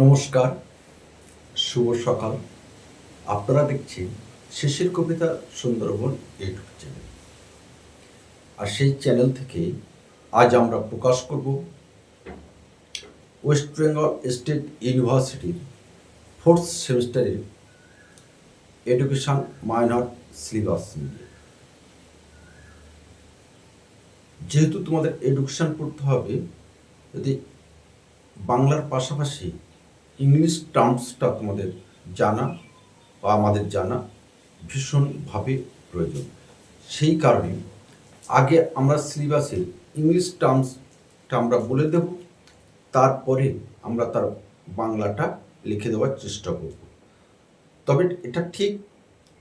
নমস্কার, শুভ সকাল। আপনারা দেখছেন শেষের কবিতা সুন্দরবন ইউটিউব চ্যানেল। আর সেই চ্যানেল থেকে আজ আমরা প্রকাশ করব ওয়েস্ট বেঙ্গল স্টেট ইউনিভার্সিটির ফোর্থ সেমিস্টারের এডুকেশন মাইনর সিলেবাস নিয়ে। যেহেতু তোমাদের এডুকেশন পড়তে হবে, যদি বাংলার পাশাপাশি ইংলিশ টার্মসটা তোমাদের জানা বা আমাদের জানা ভীষণভাবে প্রয়োজন। সেই কারণে আগে আমরা সিলেবাসের ইংলিশ টার্মসটা আমরা বলে দেব, তারপরে আমরা তার বাংলাটা লিখে দেওয়ার চেষ্টা করব। তবে এটা ঠিক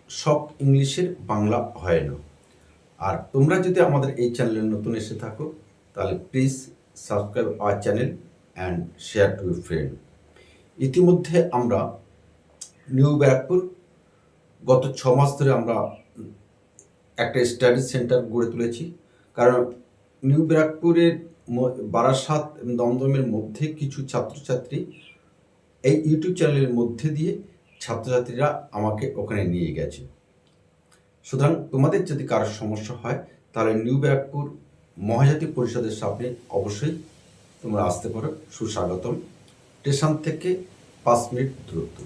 সব ইংলিশের বাংলা হয় না। আর তোমরা যদি আমাদের এই চ্যানেলে নতুন এসে থাকো, তাহলে please subscribe our channel and share to your friend ইতিমধ্যে আমরা নিউ ব্যারাকপুর গত ছ মাস ধরে আমরা একটা স্টাডি সেন্টার গড়ে তুলেছি। কারণ নিউ ব্যারাকপুরের বারাসাত দমদমের মধ্যে কিছু ছাত্রছাত্রী এই ইউটিউব চ্যানেলের মধ্যে দিয়ে ছাত্রছাত্রীরা আমাকে ওখানে নিয়ে গেছে। সুতরাং তোমাদের যদি কারোর সমস্যা হয়, তাহলে নিউ ব্যারাকপুর মহাজাতি পরিষদের সামনে অবশ্যই তোমরা আসতে পারো। সুস্বাগতম। স্টেশন থেকে পাঁচ মিনিট দূরত্ব।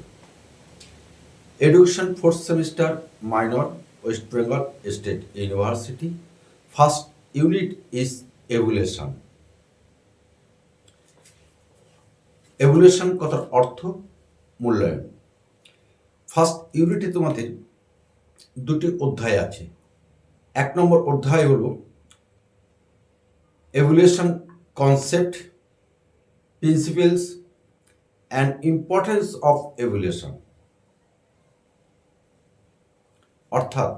Education fourth semester minor West Bengal state university first unit is evaluation evaluation কথার অর্থ মূল্যায়ন। ফার্স্ট ইউনিটে তোমাদের দুটি অধ্যায় আছে। এক নম্বর অধ্যায় হলো evaluation concept principles and importance of evaluation অর্থাৎ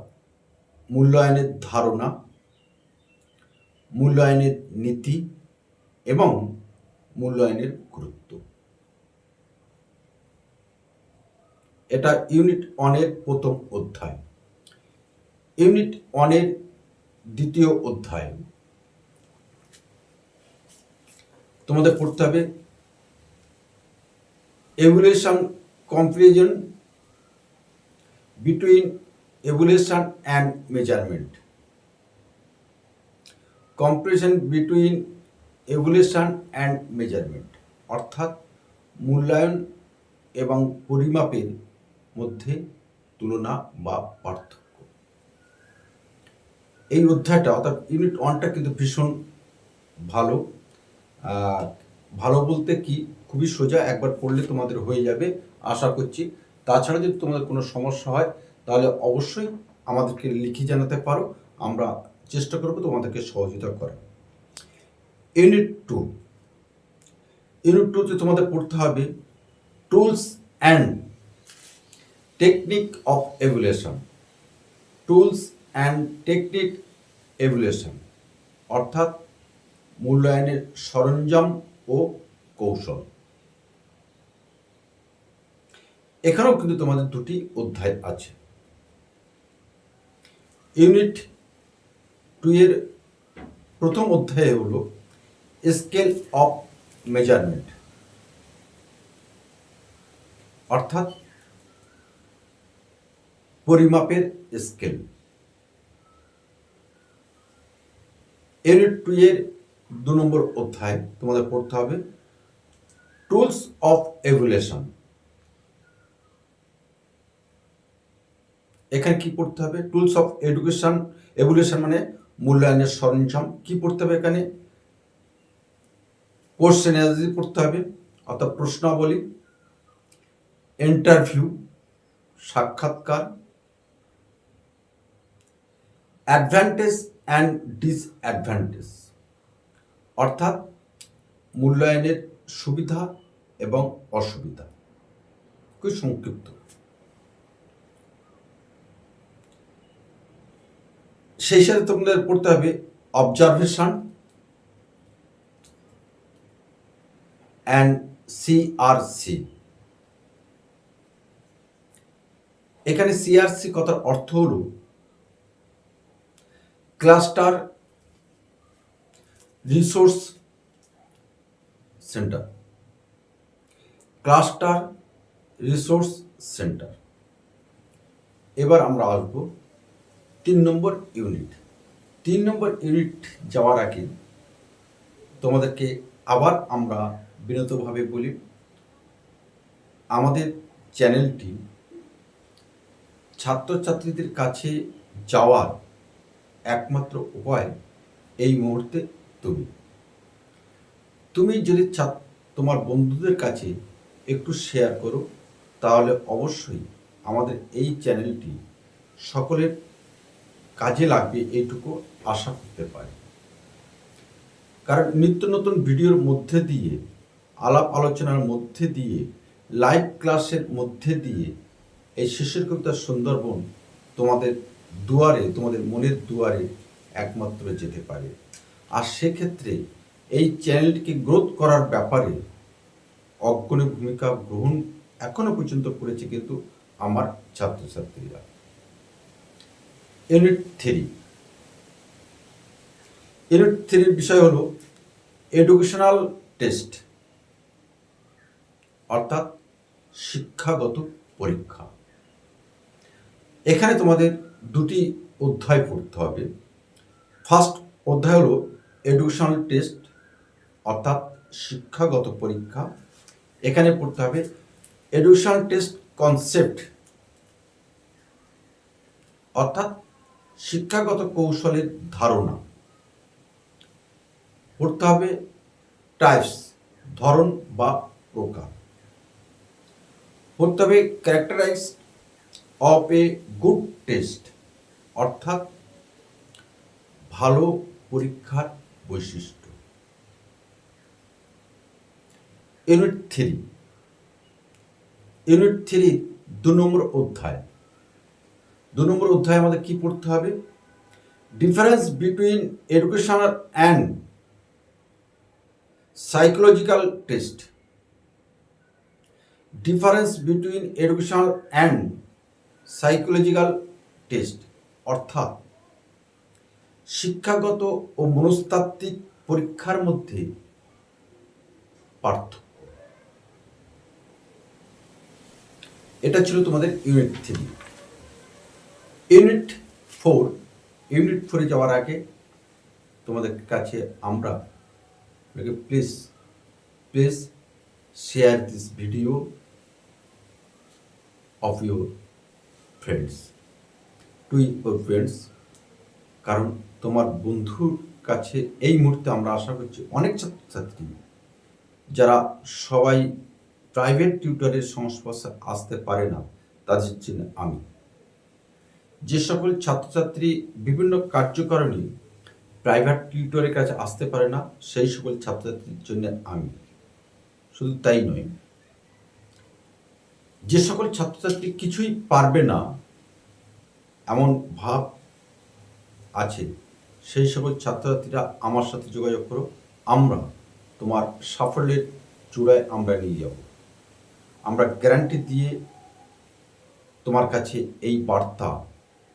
মূল্যায়নের ধারণা, মূল্যায়নের নীতি এবং মূল্যায়নের গুরুত্ব। এটা ইউনিট ওয়ানের প্রথম অধ্যায়। ইউনিট ওয়ানের দ্বিতীয় অধ্যায়। তোমাদের পড়তে হবে evaluation comparison between evaluation and measurement comparison between evaluation and measurement অর্থাৎ মূল্যায়ন এবং পরিমাপের মধ্যে তুলনা বা পার্থক্য। এই অধ্যায়টা, অর্থাৎ ইউনিট ওয়ানটা কিন্তু ভীষণ ভালো। ভালো বলতে কি খুবই সোজা একবার পড়লে তোমাদের হয়ে যাবে, আশা করছি। তাছাড়া যদি তোমাদের কোনো সমস্যা হয়, তাহলে অবশ্যই আমাদেরকে লিখে জানাতে পারো। আমরা চেষ্টা করব তোমাদেরকে সহযোগিতা করার। ইউনিট টু ইউনিট টুতে তোমাদের পড়তে হবে tools and technique of evaluation tools and technique evaluation অর্থাৎ মূল্যায়নের সরঞ্জাম ও কৌশল। এখানেও কিন্তু তোমাদের দুটি অধ্যায় আছে। ইউনিট টু এর প্রথম অধ্যায়ে হলো স্কেল অফ মেজারমেন্ট। অর্থাৎ পরিমাপের স্কেল। ইউনিট টু এর দু নম্বর অধ্যায় তোমাদের পড়তে হবে। Tools of evaluation. এখানে কি পড়তে হবে? টুলস অফ এডুকেশন এভুলেশন মানে মূল্যায়নের সরঞ্জাম। কি পড়তে হবে এখানে? কোশ্চেন অ্যানালিসিস পড়তে হবে, অর্থাৎ প্রশ্নাবলী। ইন্টারভিউ সাক্ষাৎকার। অ্যাডভান্টেজ অ্যান্ড ডিসঅ্যাডভান্টেজ অর্থাৎ মূল্যায়নের সুবিধা এবং অসুবিধা। খুব সংক্ষিপ্ত। সেই সাথে তোমাদের পড়তে হবে অবজারভেশন অ্যান্ড সিআরসি এখানে সিআরসি কথার অর্থ হলো cluster resource centre cluster resource centre এবার আমরা আসব তিন নম্বর ইউনিট তিন নম্বর ইউনিট যাওয়ার আগে তোমাদেরকে আবার আমরা বিনতভাবে বলি, আমাদের চ্যানেলটি ছাত্রছাত্রীদের কাছে যাওয়ার একমাত্র উপায় এই মুহূর্তে তুমি। তুমি যদি তোমার বন্ধুদের কাছে একটু শেয়ার করো, তাহলে অবশ্যই আমাদের এই চ্যানেলটি সকলের কাজে লাগবে এইটুকু আশা করতে পারি। কারণ নিত্য নতুন ভিডিওর মধ্যে দিয়ে, আলাপ আলোচনার মধ্যে দিয়ে লাইভ ক্লাসের মধ্যে দিয়ে এই শিশুর কবিতা সুন্দরবন তোমাদের দুয়ারে, তোমাদের মনের দুয়ারে একমাত্র যেতে পারে। আর সেক্ষেত্রে এই চ্যানেলটিকে গ্রোথ করার ব্যাপারে অগ্রণী ভূমিকা গ্রহণ এখনও পর্যন্ত করেছে কিন্তু আমার ছাত্রছাত্রীরা। ইউনিট থ্রি ইউনিট থ্রির বিষয় হলো এডুকেশনাল টেস্ট অর্থাৎ শিক্ষাগত পরীক্ষা। এখানে তোমাদের দুটি অধ্যায় পড়তে হবে। ফার্স্ট অধ্যায় হলো এডুকেশনাল টেস্ট অর্থাৎ শিক্ষাগত পরীক্ষা। এখানে পড়তে হবে এডুকেশনাল টেস্ট কনসেপ্ট অর্থাৎ শিক্ষাগত কৌশলের ধারণা। পড়তে হবে টাইপস ধরন বা প্রকার। পড়তে হবে characterise of a good test অর্থাৎ ভালো পরীক্ষার বৈশিষ্ট্য। ইউনিট থ্রি ইউনিট থ্রি দু নম্বর অধ্যায়। দু নম্বর অধ্যায়ে আমাদের কি পড়তে হবে? Difference between educational and psychological test difference between educational and psychological test অর্থাৎ শিক্ষাগত ও মনস্তাত্ত্বিক পরীক্ষার মধ্যে পার্থক্য। এটা ছিল তোমাদের unit three unit four unit ফোরে যাওয়ার আগে তোমাদের কাছে আমরা please please share this video of your friends to your friends কারণ তোমার বন্ধুর কাছে এই মুহূর্তে আমরা আশা করছি অনেক ছাত্রছাত্রী, যারা সবাই প্রাইভেট টিউটরের সংস্পর্শে আসতে পারে না, তাদের জন্য আমি। যে সকল ছাত্রছাত্রী বিভিন্ন কার্যকারণে প্রাইভেট টিউটরের কাছে আসতে পারে না, সেই সকল ছাত্রছাত্রীর জন্য আমি। শুধু তাই নয়, যে সকল ছাত্রছাত্রী কিছুই পারবে না, এমন ভাব আছে, সেই সকল ছাত্রছাত্রীরা আমার সাথে যোগাযোগ করো, আমরা তোমার সাফল্যের চূড়ায় আমরা নিয়ে যাব। আমরা গ্যারান্টি দিয়ে তোমার কাছে এই বার্তা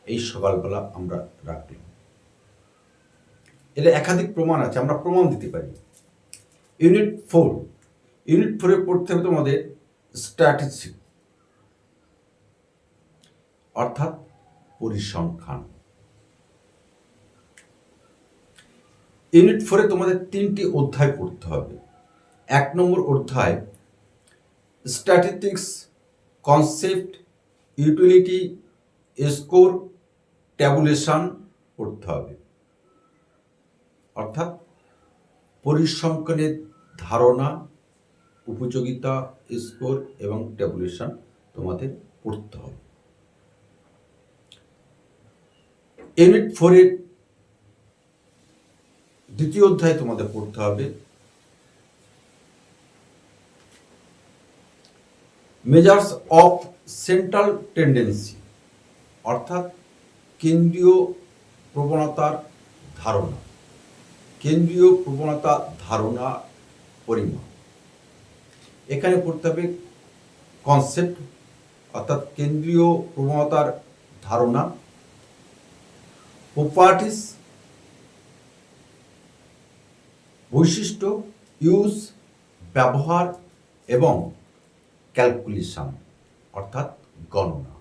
এই সকালবেলা আমরা রাখলাম। এটা একাধিক প্রমাণ আছে, আমরা প্রমাণ দিতে পারি। ইউনিট ফোর, ইউনিট ফোরে পড়তে হবে তোমাদের স্ট্র্যাটেজিক অর্থাৎ পরিসংখ্যান। ইউনিট ফোরে তোমাদের তিনটি অধ্যায় পড়তে হবে। এক নম্বর অধ্যায় statistics concept utility score tabulation করতে হবে। অর্থাৎ পরিসংখ্যানের ধারণা, উপযোগিতা, স্কোর এবং ট্যাবুলেশন তোমাদের পড়তে হবে। ইউনিট ফোরের দ্বিতীয় অধ্যায় তোমাদের পড়তে হবে। মেজার্স অফ সেন্ট্রাল টেন্ডেন্সি, অর্থাৎ কেন্দ্রীয় প্রবণতার ধারণা। কেন্দ্রীয় প্রবণতা ধারণা পরিমাপ। এখানে পড়তে হবে কনসেপ্ট অর্থাৎ কেন্দ্রীয় প্রবণতার ধারণা। প্রপার্টিস বৈশিষ্ট্য ইউজ ব্যবহার এবং ক্যালকুলেশন অর্থাৎ গণনা।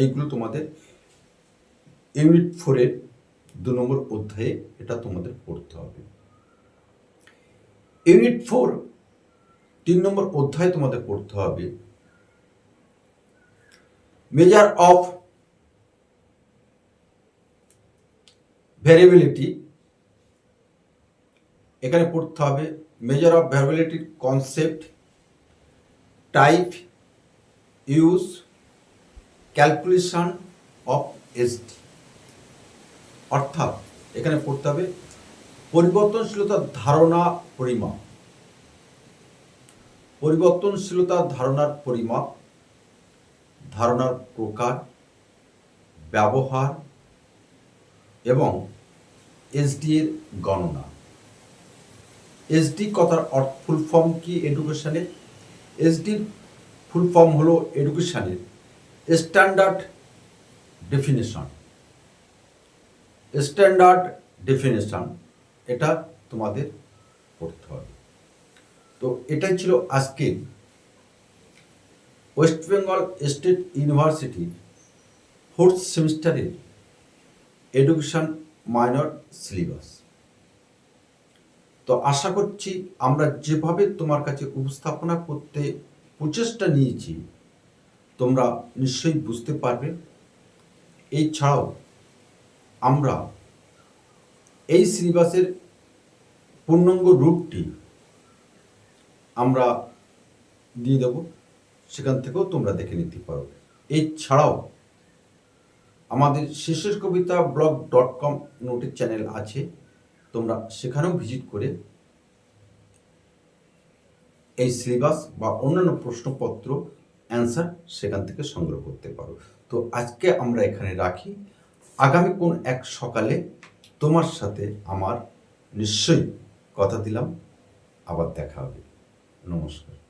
এইগুলো তোমাদের ইউনিট ফোরের দু নম্বর অধ্যায়ে এটা তোমাদের পড়তে হবে। ইউনিট ফোর তিন নম্বর অধ্যায় তোমাদের পড়তে হবে। মেজার অফ ভ্যারিয়েবিলিটি এখানে পড়তে হবে। Measure of ভ্যারিয়েবিলিটির concept type use calculation of SD. অর্থাৎ এখানে পড়তে হবে পরিবর্তনশীলতার ধারণা পরিমাপ। পরিবর্তনশীলতার ধারণার পরিমাপ, ধারণার প্রকার, ব্যবহার এবং এসডি এর গণনা। এসডি কথার ফুল ফর্ম কি এডুকেশনের এসডির ফুল ফর্ম হলো এডুকেশনের স্ট্যান্ডার্ড ডেফিনেশন স্ট্যান্ডার্ড ডেফিনেশন এটা তোমাদের পড়তে হবে। তো এটাই ছিল আজকের ওয়েস্ট বেঙ্গল স্টেট ইউনিভার্সিটির ফোর্থ সেমিস্টারের এডুকেশন মাইনর সিলেবাস তো আশা করছি আমরা যেভাবে তোমার কাছে উপস্থাপনা করতে প্রচেষ্টা নিয়েছি তোমরা নিশ্চয়ই বুঝতে পারবে। এছাড়াও আমরা এই সিলেবাসের পূর্ণাঙ্গ রূপটি আমরা দিয়ে দেব। সেখান থেকেও তোমরা দেখে নিতে পারো। এছাড়াও আমাদের শেষের কবিতা ব্লগ ডট কম নোটের চ্যানেল আছে। তোমরা সেখানেও ভিজিট করে এই সিলেবাস বা অন্যান্য প্রশ্নপত্র অ্যান্সার সেখান থেকে সংগ্রহ করতে পারো। তো আজকে আমরা এখানে রাখি, আগামী কোন এক সকালে তোমার সাথে আমার নিশ্চয়ই কথা দিলাম, আবার দেখা হবে। নমস্কার।